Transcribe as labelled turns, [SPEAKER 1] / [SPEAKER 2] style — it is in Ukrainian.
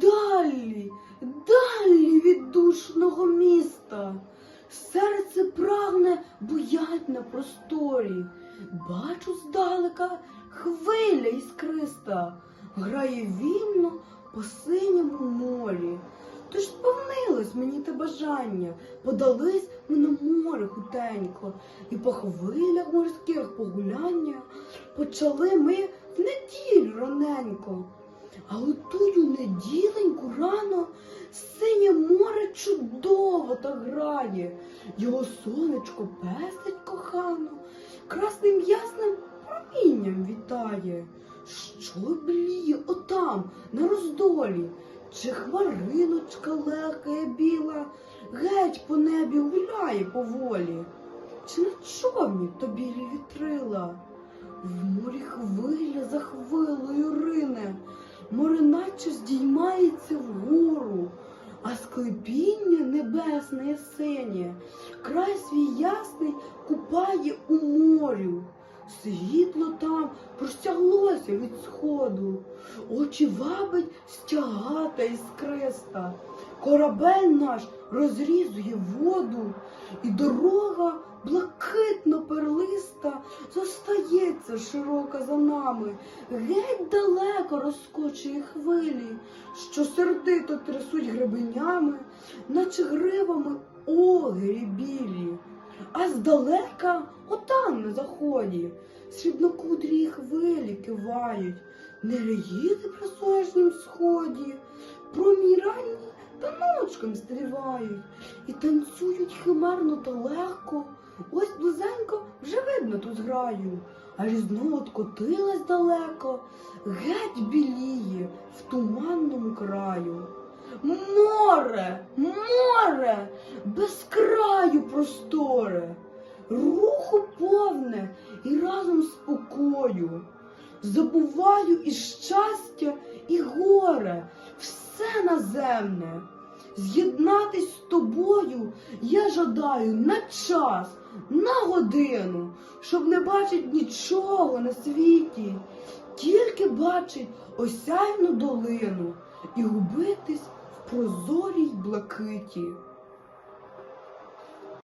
[SPEAKER 1] далі, далі від душного міста. Серце прагне буять на просторі. Бачу здалека хвиля іскриста, грає вільно по синьому морі. Тож сповнилось мені те бажання, подались ми на море хутенько, і по хвилях морських погуляння почали ми в неділю раненько. А у тую неділеньку рано синє море чудово так грає, його сонечко пестить кохано, красним ясним промінням вітає. Що бліє отам, на роздолі, чи хмариночка легка біла, геть по небі гуляє поволі, чи на човні то білі вітрила, в морі хвиля за хвилою рине, море наче здіймається вгору, а склепіння небесне синє, край свій ясний купає у морю. Світло там простяглося від сходу, очі вабить стягата іскриста. Корабель наш розрізує воду, і дорога блакитно перлиста зостається широка за нами, геть далеко розкочує хвилі, що сердито трясуть гребенями, наче гривами огирі білі. А здалека, отам на заході, срібнокудрі хвилі кивають, не нереїди при сонячнім сході, та стрівають, і танцюють химерно та легко. Ось близенько вже видно тут зграю, а різно откотилась далеко, геть біліє в туманному краю. Море, море, без краю просторе, руху повне і разом спокою. Забуваю і щастя, і горе, все наземне. З'єднатись з тобою я жадаю на час, на годину, щоб не бачить нічого на світі, тільки бачить осяйну долину і губитись в прозорій блакиті.